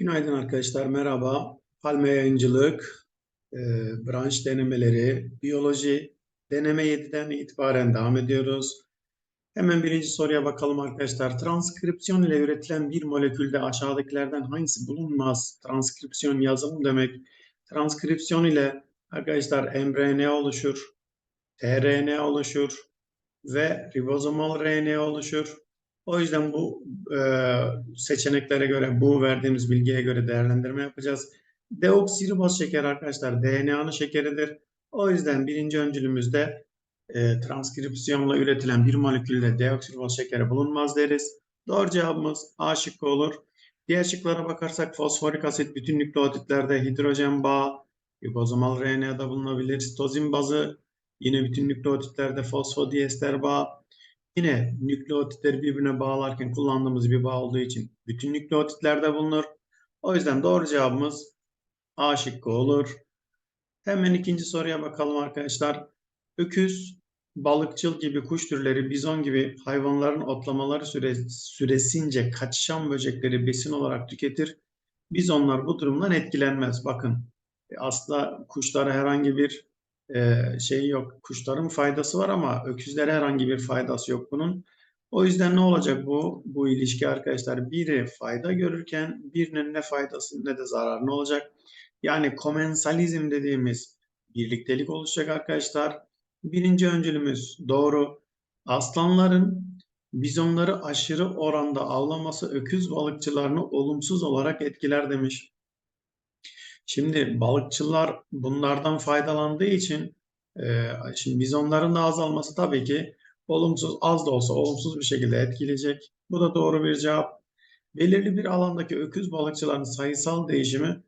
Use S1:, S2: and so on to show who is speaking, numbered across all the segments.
S1: Günaydın arkadaşlar, merhaba. Palme Yayıncılık, e, branş denemeleri, biyoloji, deneme 7'den itibaren devam ediyoruz. Hemen birinci soruya bakalım arkadaşlar. Transkripsiyon ile üretilen bir molekülde aşağıdakilerden hangisi bulunmaz? Transkripsiyon yazılım demek. Transkripsiyon ile arkadaşlar mRNA oluşur, tRNA oluşur ve ribozomal RNA oluşur. O yüzden bu e, seçeneklere göre, bu verdiğimiz bilgiye göre değerlendirme yapacağız. Deoksiriboz şeker arkadaşlar DNA'nın şekeridir. O yüzden birinci öncülümüzde e, transkripsiyonla üretilen bir molekülde deoksiriboz şekeri bulunmaz deriz. Doğru cevabımız A şıkkı olur. Diğer şıklara bakarsak fosforik asit bütün nükleotitlerde hidrojen bağı, ribozomal RNA'da bulunabilir. Sitozin bazı yine bütün nükleotitlerde fosfodiester bağı, Yine nükleotitleri birbirine bağlarken kullandığımız bir bağ olduğu için bütün nükleotitlerde bulunur. O yüzden doğru cevabımız A şıkkı olur. Hemen ikinci soruya bakalım arkadaşlar. Öküz, balıkçıl gibi kuş türleri, bizon gibi hayvanların otlamaları süre, süresince kaçışan böcekleri besin olarak tüketir. Bizonlar bu durumdan etkilenmez. Bakın aslında kuşlara herhangi bir e, şey yok. Kuşların faydası var ama öküzlere herhangi bir faydası yok bunun. O yüzden ne olacak bu bu ilişki arkadaşlar? Biri fayda görürken birinin ne faydası ne de zararı ne olacak? Yani komensalizm dediğimiz birliktelik oluşacak arkadaşlar. Birinci öncülümüz doğru. Aslanların bizonları aşırı oranda avlaması öküz balıkçılarını olumsuz olarak etkiler demiş. Şimdi balıkçılar bunlardan faydalandığı için e, şimdi bizonların da azalması tabii ki olumsuz az da olsa olumsuz bir şekilde etkileyecek. Bu da doğru bir cevap. Belirli bir alandaki öküz balıkçıların sayısal değişimi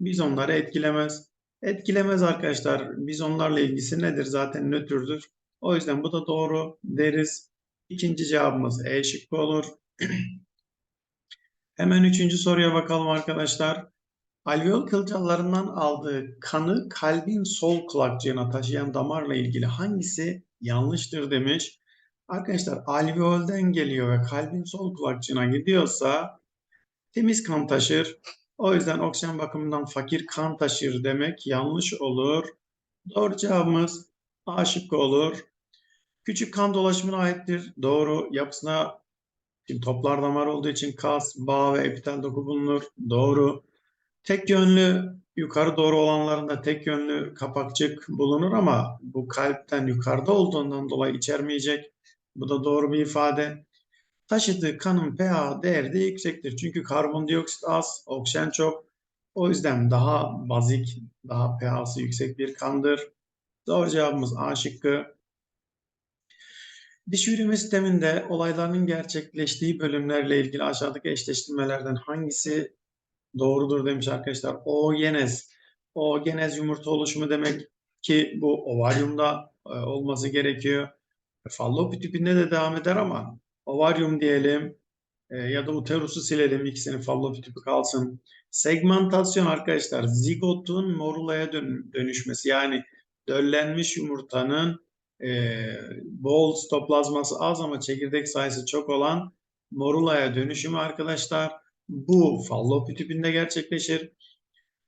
S1: bizonları etkilemez. Etkilemez arkadaşlar. Bizonlarla ilgisi nedir? Zaten nötrdür. O yüzden bu da doğru deriz. İkinci cevabımız E şıkkı olur. Hemen üçüncü soruya bakalım arkadaşlar. Alveol kılcallarından aldığı kanı kalbin sol kulakçığına taşıyan damarla ilgili hangisi yanlıştır demiş. Arkadaşlar alveolden geliyor ve kalbin sol kulakçığına gidiyorsa temiz kan taşır. O yüzden oksijen bakımından fakir kan taşır demek yanlış olur. Doğru cevabımız A şıkkı olur. Küçük kan dolaşımına aittir. Doğru. Yapısına şimdi toplar damar olduğu için kas, bağ ve epitel doku bulunur. Doğru. Tek yönlü yukarı doğru olanlarında tek yönlü kapakçık bulunur ama bu kalpten yukarıda olduğundan dolayı içermeyecek. Bu da doğru bir ifade. Taşıdığı kanın pH değeri de yüksektir. Çünkü karbondioksit az, oksijen çok. O yüzden daha bazik, daha pH'sı yüksek bir kandır. Doğru cevabımız A şıkkı. Diş üreme sisteminde olayların gerçekleştiği bölümlerle ilgili aşağıdaki eşleştirmelerden hangisi doğrudur demiş arkadaşlar. Oogenez. Oogenez yumurta oluşumu demek ki bu ovaryumda e, olması gerekiyor. Fallopi tipinde de devam eder ama ovaryum diyelim e, ya da uterusu silelim ikisinin fallopi tipi kalsın. Segmentasyon arkadaşlar zigotun morulaya dön dönüşmesi yani döllenmiş yumurtanın e, bol stoplazması az ama çekirdek sayısı çok olan morulaya dönüşümü arkadaşlar bu fallopi tipinde gerçekleşir.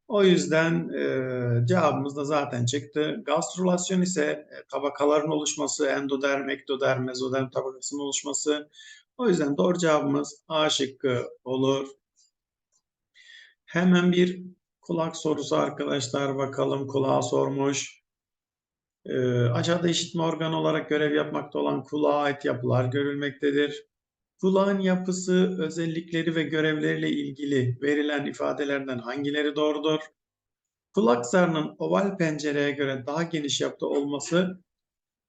S1: O yüzden e, cevabımız da zaten çıktı. Gastrülasyon ise e, tabakaların oluşması, endoderm, ektoderm, mezoderm tabakasının oluşması. O yüzden doğru cevabımız A şıkkı olur. Hemen bir kulak sorusu arkadaşlar. Bakalım kulağa sormuş. E, aşağıda işitme organı olarak görev yapmakta olan kulağa ait yapılar görülmektedir. Kulağın yapısı, özellikleri ve görevleriyle ilgili verilen ifadelerden hangileri doğrudur? Kulak zarının oval pencereye göre daha geniş yapıda olması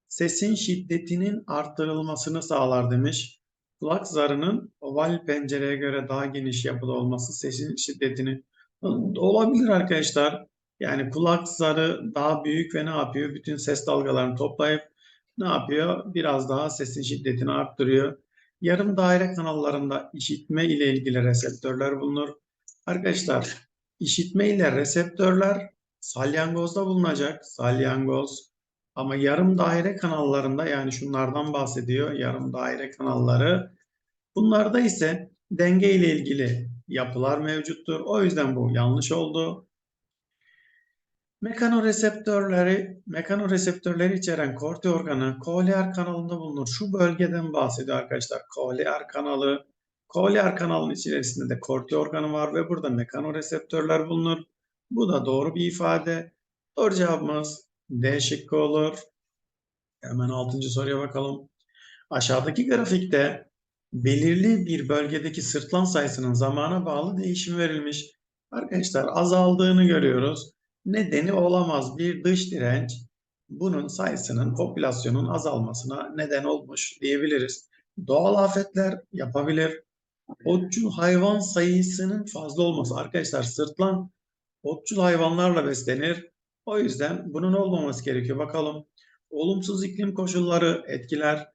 S1: sesin şiddetinin arttırılmasını sağlar demiş. Kulak zarının oval pencereye göre daha geniş yapıda olması sesin şiddetini olabilir arkadaşlar. Yani kulak zarı daha büyük ve ne yapıyor? Bütün ses dalgalarını toplayıp ne yapıyor? Biraz daha sesin şiddetini arttırıyor. Yarım daire kanallarında işitme ile ilgili reseptörler bulunur. Arkadaşlar işitme ile reseptörler salyangozda bulunacak. Salyangoz ama yarım daire kanallarında yani şunlardan bahsediyor. Yarım daire kanalları. Bunlarda ise denge ile ilgili yapılar mevcuttur. O yüzden bu yanlış oldu. Mekanoreseptörleri, mekanoreseptörleri içeren korti organı kolear kanalında bulunur. Şu bölgeden bahsediyor arkadaşlar. Kolear kanalı. Kolear kanalının içerisinde de korti organı var ve burada mekanoreseptörler bulunur. Bu da doğru bir ifade. Doğru cevabımız D şıkkı olur. Hemen 6. soruya bakalım. Aşağıdaki grafikte belirli bir bölgedeki sırtlan sayısının zamana bağlı değişim verilmiş. Arkadaşlar azaldığını görüyoruz. Nedeni olamaz bir dış direnç bunun sayısının popülasyonun azalmasına neden olmuş diyebiliriz. Doğal afetler yapabilir. Otçul hayvan sayısının fazla olması. Arkadaşlar sırtlan otçul hayvanlarla beslenir. O yüzden bunun olmaması gerekiyor. Bakalım. Olumsuz iklim koşulları etkiler,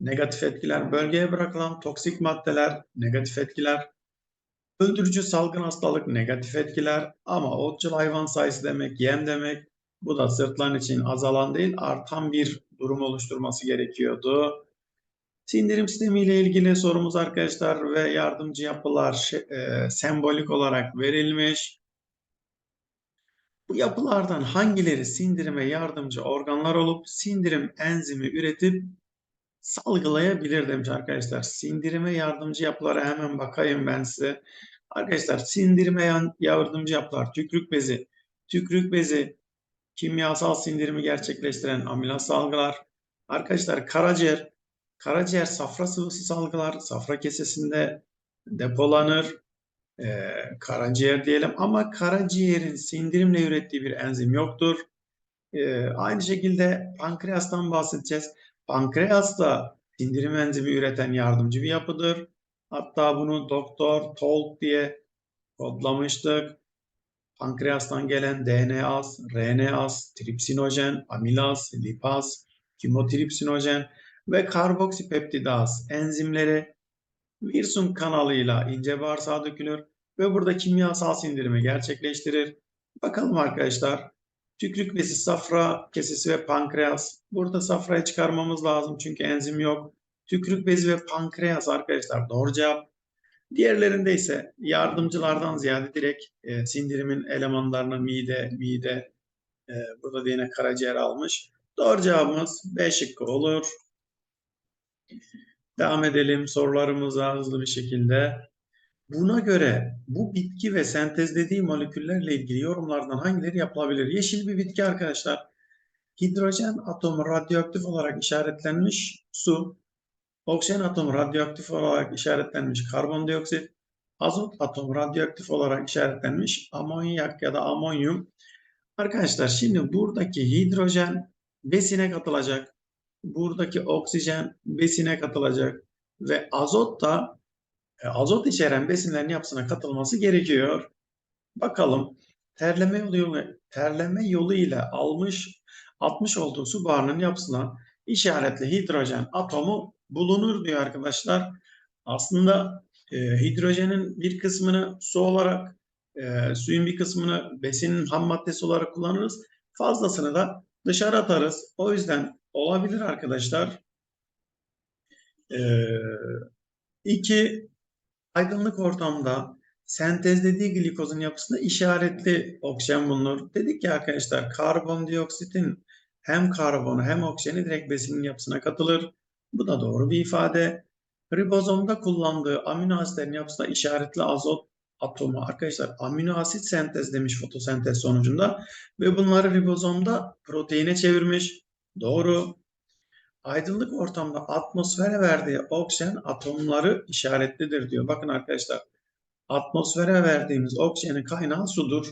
S1: negatif etkiler, bölgeye bırakılan toksik maddeler, negatif etkiler, öldürücü salgın hastalık, negatif etkiler ama otçul hayvan sayısı demek, yem demek. Bu da sırtlan için azalan değil, artan bir durum oluşturması gerekiyordu. Sindirim sistemi ile ilgili sorumuz arkadaşlar ve yardımcı yapılar e, sembolik olarak verilmiş. Bu yapılardan hangileri sindirime yardımcı organlar olup sindirim enzimi üretip salgılayabilir demiş arkadaşlar. Sindirime yardımcı yapılara hemen bakayım ben size. Arkadaşlar sindirime yardımcı yapılar tükrük bezi. Tükrük bezi kimyasal sindirimi gerçekleştiren amilaz salgılar. Arkadaşlar karaciğer. Karaciğer safra sıvısı salgılar. Safra kesesinde depolanır e, karaciğer diyelim ama karaciğerin sindirimle ürettiği bir enzim yoktur. E, aynı şekilde pankreastan bahsedeceğiz. Pankreas da sindirim enzimi üreten yardımcı bir yapıdır. Hatta bunu Doktor Tolk diye kodlamıştık. Pankreastan gelen DNAs, RNAs, tripsinojen, amilaz, lipaz, kimotripsinojen ve karboksipeptidaz enzimleri Wilson kanalıyla ince bağırsağa dökülür ve burada kimyasal sindirimi gerçekleştirir. Bakalım arkadaşlar. Tükrük bezi, safra kesesi ve pankreas. Burada safrayı çıkarmamız lazım çünkü enzim yok. Tükrük bezi ve pankreas arkadaşlar doğru cevap. Diğerlerinde ise yardımcılardan ziyade direkt e, sindirimin elemanlarını mide, mide, e, burada da yine karaciğer almış. Doğru cevabımız B şıkkı olur. Devam edelim sorularımıza hızlı bir şekilde. Buna göre bu bitki ve sentezlediği moleküllerle ilgili yorumlardan hangileri yapılabilir? Yeşil bir bitki arkadaşlar. Hidrojen atomu radyoaktif olarak işaretlenmiş su, oksijen atomu radyoaktif olarak işaretlenmiş karbondioksit, azot atomu radyoaktif olarak işaretlenmiş amonyak ya da amonyum. Arkadaşlar şimdi buradaki hidrojen besine katılacak buradaki oksijen besine katılacak ve azot da azot içeren besinlerin yapısına katılması gerekiyor. Bakalım terleme yolu terleme yolu ile almış atmış olduğu su buharının yapısına işaretli hidrojen atomu bulunur diyor arkadaşlar. Aslında e, hidrojenin bir kısmını su olarak e, suyun bir kısmını besinin ham maddesi olarak kullanırız. Fazlasını da dışarı atarız. O yüzden olabilir arkadaşlar. Ee, iki, aydınlık ortamda sentezlediği glikozun yapısında işaretli oksijen bulunur. Dedik ki arkadaşlar karbondioksitin hem karbonu hem oksijeni direkt besinin yapısına katılır. Bu da doğru bir ifade. Ribozomda kullandığı amino asitlerin yapısında işaretli azot atomu arkadaşlar amino asit sentezlemiş fotosentez sonucunda ve bunları ribozomda proteine çevirmiş. Doğru. Aydınlık ortamda atmosfere verdiği oksijen atomları işaretlidir diyor. Bakın arkadaşlar atmosfere verdiğimiz oksijenin kaynağı sudur.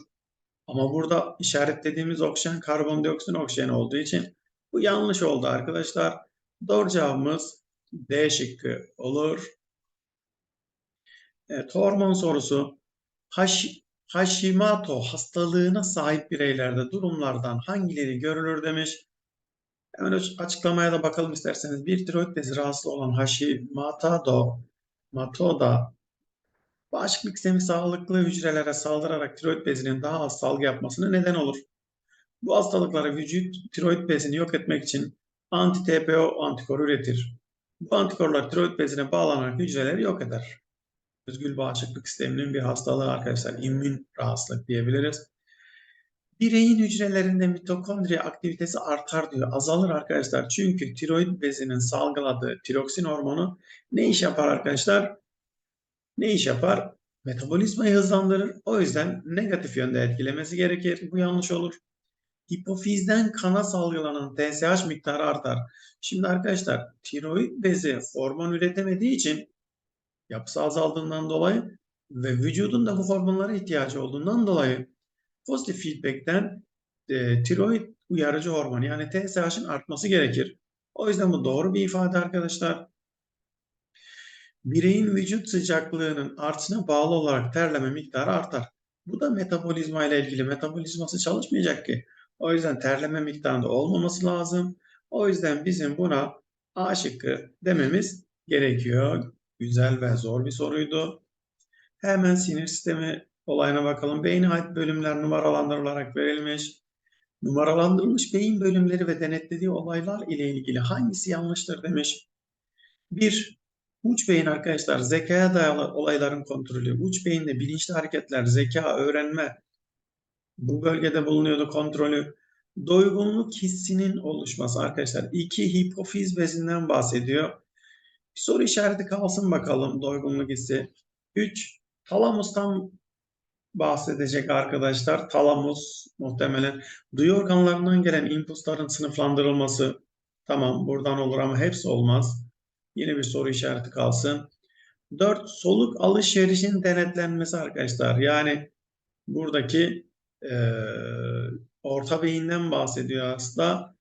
S1: Ama burada işaretlediğimiz oksijen karbondioksit oksijen olduğu için bu yanlış oldu arkadaşlar. Doğru cevabımız D şıkkı olur. Evet, hormon sorusu. Hashimoto hastalığına sahip bireylerde durumlardan hangileri görülür demiş. Hemen açıklamaya da bakalım isterseniz. Bir tiroid bezi rahatsız olan Hashimoto Matoda bağışıklık sistemi sağlıklı hücrelere saldırarak tiroid bezinin daha az salgı yapmasına neden olur. Bu hastalıklara vücut tiroid bezini yok etmek için anti-TPO antikor üretir. Bu antikorlar tiroid bezine bağlanarak hücreleri yok eder. özgül bağışıklık sisteminin bir hastalığı arkadaşlar. İmmün rahatsızlık diyebiliriz. Bireyin hücrelerinde mitokondri aktivitesi artar diyor. Azalır arkadaşlar. Çünkü tiroid bezinin salgıladığı tiroksin hormonu ne iş yapar arkadaşlar? Ne iş yapar? Metabolizmayı hızlandırır. O yüzden negatif yönde etkilemesi gerekir. Bu yanlış olur. Hipofizden kana salgılanan TSH miktarı artar. Şimdi arkadaşlar tiroid bezi hormon üretemediği için yapısı azaldığından dolayı ve vücudun da bu hormonlara ihtiyacı olduğundan dolayı pozitif feedback'ten e, tiroid uyarıcı hormon yani TSH'ın artması gerekir. O yüzden bu doğru bir ifade arkadaşlar. Bireyin vücut sıcaklığının artışına bağlı olarak terleme miktarı artar. Bu da metabolizma ile ilgili. Metabolizması çalışmayacak ki. O yüzden terleme miktarında olmaması lazım. O yüzden bizim buna A şıkkı dememiz gerekiyor. Güzel ve zor bir soruydu. Hemen sinir sistemi olayına bakalım. Beyne ait bölümler numaralandırılarak verilmiş. Numaralandırılmış beyin bölümleri ve denetlediği olaylar ile ilgili hangisi yanlıştır demiş. 1. Uç beyin arkadaşlar zekaya dayalı olayların kontrolü. Uç beyinde bilinçli hareketler, zeka, öğrenme bu bölgede bulunuyordu kontrolü. Doygunluk hissinin oluşması arkadaşlar. 2. Hipofiz bezinden bahsediyor. Bir soru işareti kalsın bakalım doygunluk hissi. 3. Talamustan bahsedecek arkadaşlar. Talamus muhtemelen duyu organlarından gelen impulsların sınıflandırılması. Tamam buradan olur ama hepsi olmaz. Yine bir soru işareti kalsın. 4. Soluk alışverişin denetlenmesi arkadaşlar. Yani buradaki e, orta beyinden bahsediyor aslında.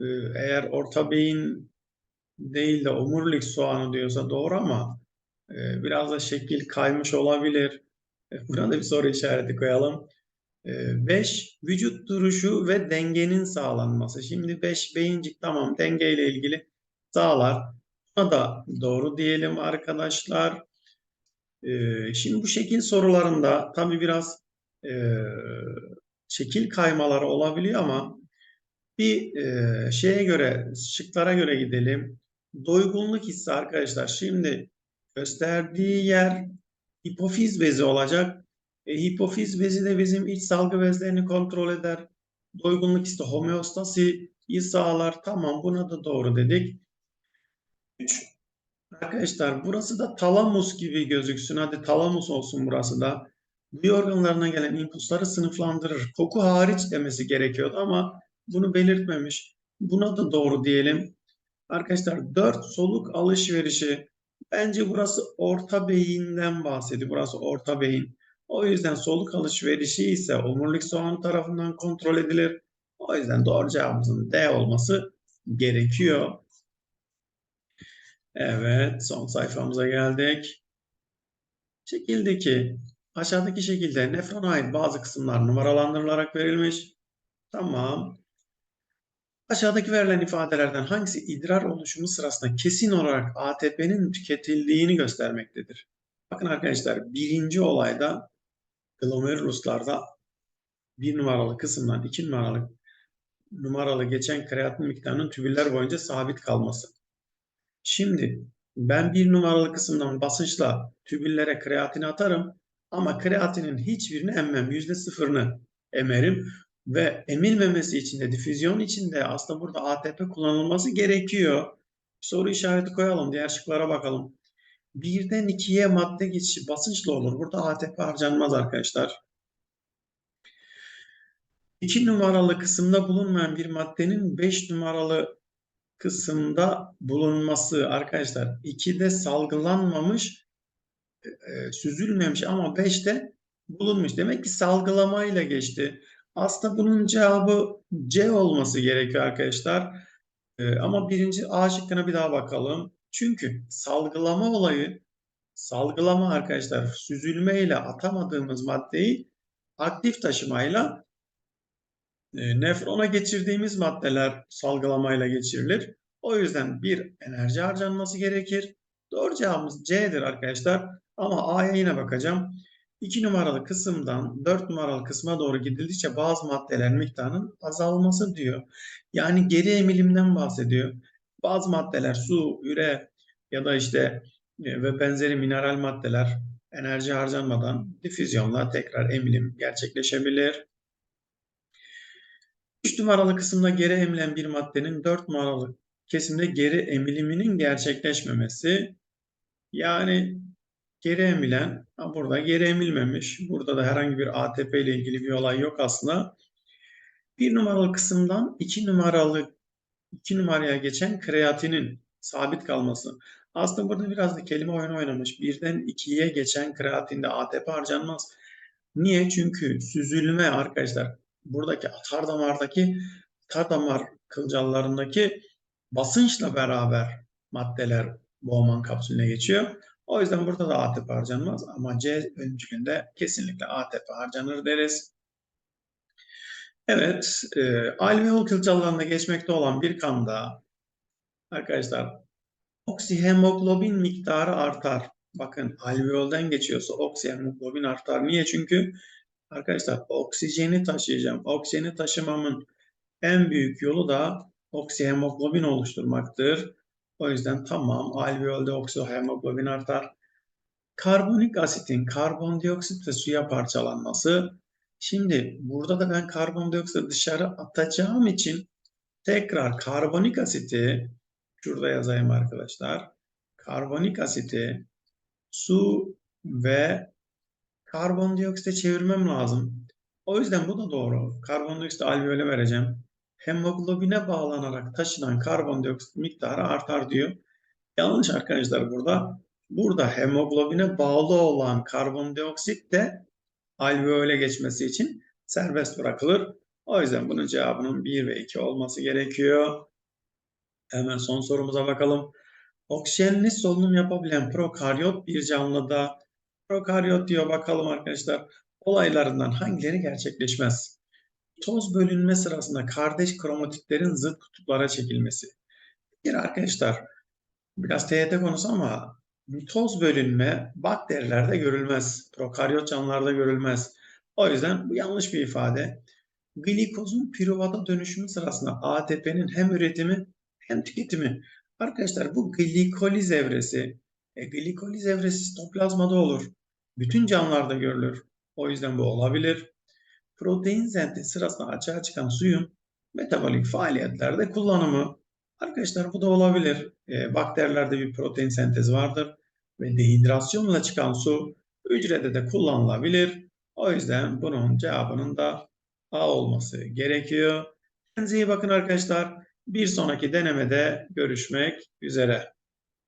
S1: E, eğer orta beyin değil de omurilik soğanı diyorsa doğru ama e, biraz da şekil kaymış olabilir. E, buna da bir soru işareti koyalım. 5. E, vücut duruşu ve dengenin sağlanması. Şimdi 5 beyincik tamam dengeyle ilgili sağlar. Buna da doğru diyelim arkadaşlar. E, şimdi bu şekil sorularında tabii biraz şekil kaymaları olabiliyor ama bir şeye göre, şıklara göre gidelim. Doygunluk hissi arkadaşlar. Şimdi gösterdiği yer hipofiz bezi olacak. E, hipofiz bezi de bizim iç salgı bezlerini kontrol eder. Doygunluk hissi homeostasiyi sağlar. Tamam buna da doğru dedik. 3. Arkadaşlar burası da talamus gibi gözüksün. Hadi talamus olsun burası da. Duyu organlarına gelen impulsları sınıflandırır. Koku hariç demesi gerekiyordu ama bunu belirtmemiş. Buna da doğru diyelim. Arkadaşlar dört soluk alışverişi. Bence burası orta beyinden bahsediyor. Burası orta beyin. O yüzden soluk alışverişi ise omurilik soğan tarafından kontrol edilir. O yüzden doğru cevabımızın D olması gerekiyor. Evet, son sayfamıza geldik. Şekildeki aşağıdaki şekilde nefrona ait bazı kısımlar numaralandırılarak verilmiş. Tamam. Aşağıdaki verilen ifadelerden hangisi idrar oluşumu sırasında kesin olarak ATP'nin tüketildiğini göstermektedir? Bakın arkadaşlar birinci olayda glomeruluslarda bir numaralı kısımdan iki numaralı numaralı geçen kreatin miktarının tübüller boyunca sabit kalması. Şimdi ben bir numaralı kısımdan basınçla tübüllere kreatin atarım ama kreatinin hiçbirini emmem. Yüzde sıfırını emerim ve emilmemesi için de difüzyon için de aslında burada ATP kullanılması gerekiyor. Soru işareti koyalım. Diğer şıklara bakalım. Birden ikiye madde geçişi basınçla olur. Burada ATP harcanmaz arkadaşlar. İki numaralı kısımda bulunmayan bir maddenin beş numaralı kısımda bulunması arkadaşlar 2'de salgılanmamış e, e, süzülmemiş ama 5'te bulunmuş. Demek ki salgılamayla geçti. Aslında bunun cevabı C olması gerekiyor arkadaşlar. E, ama birinci A şıkkına bir daha bakalım. Çünkü salgılama olayı salgılama arkadaşlar süzülmeyle atamadığımız maddeyi aktif taşımayla e, nefrona geçirdiğimiz maddeler salgılamayla geçirilir. O yüzden bir enerji harcanması gerekir. Doğru cevabımız C'dir arkadaşlar. Ama A'ya yine bakacağım. 2 numaralı kısımdan 4 numaralı kısma doğru gidildikçe bazı maddelerin miktarının azalması diyor. Yani geri emilimden bahsediyor. Bazı maddeler su, üre ya da işte e, ve benzeri mineral maddeler enerji harcanmadan difüzyonla tekrar emilim gerçekleşebilir. 3 numaralı kısımda geri emilen bir maddenin 4 numaralı kesimde geri emiliminin gerçekleşmemesi yani geri emilen burada geri emilmemiş. Burada da herhangi bir ATP ile ilgili bir olay yok aslında. Bir numaralı kısımdan iki numaralı iki numaraya geçen kreatinin sabit kalması. Aslında burada biraz da kelime oyunu oynamış. Birden ikiye geçen kreatinde ATP harcanmaz. Niye? Çünkü süzülme arkadaşlar buradaki atar damardaki atar damar kılcallarındaki basınçla beraber maddeler Bowman kapsülüne geçiyor. O yüzden burada da ATP harcanmaz ama C öncülünde kesinlikle ATP harcanır deriz. Evet, e, alveol kılcallarında geçmekte olan bir kanda arkadaşlar oksihemoglobin miktarı artar. Bakın alveolden geçiyorsa oksihemoglobin artar. Niye? Çünkü arkadaşlar oksijeni taşıyacağım. Oksijeni taşımamın en büyük yolu da oksihemoglobin oluşturmaktır. O yüzden tamam alveolde oksihemoglobin artar. Karbonik asitin karbondioksit ve suya parçalanması. Şimdi burada da ben karbondioksit dışarı atacağım için tekrar karbonik asiti şurada yazayım arkadaşlar. Karbonik asiti su ve karbondioksite çevirmem lazım. O yüzden bu da doğru. Karbondioksit alveole vereceğim hemoglobine bağlanarak taşınan karbondioksit miktarı artar diyor. Yanlış arkadaşlar burada. Burada hemoglobine bağlı olan karbondioksit de alveole geçmesi için serbest bırakılır. O yüzden bunun cevabının 1 ve 2 olması gerekiyor. Hemen son sorumuza bakalım. Oksijenli solunum yapabilen prokaryot bir canlıda prokaryot diyor bakalım arkadaşlar olaylarından hangileri gerçekleşmez? Toz bölünme sırasında kardeş kromatitlerin zıt kutuplara çekilmesi. Bir arkadaşlar biraz TYT konusu ama toz bölünme bakterilerde görülmez. Prokaryot canlılarda görülmez. O yüzden bu yanlış bir ifade. Glikozun piruvata dönüşümü sırasında ATP'nin hem üretimi hem tüketimi. Arkadaşlar bu glikoliz evresi, e, glikoliz evresi sitoplazmada olur. Bütün canlılarda görülür. O yüzden bu olabilir protein sentezi sırasında açığa çıkan suyun metabolik faaliyetlerde kullanımı. Arkadaşlar bu da olabilir. E, bakterilerde bir protein sentezi vardır ve dehidrasyonla çıkan su hücrede de kullanılabilir. O yüzden bunun cevabının da A olması gerekiyor. Kendinize iyi bakın arkadaşlar. Bir sonraki denemede görüşmek üzere.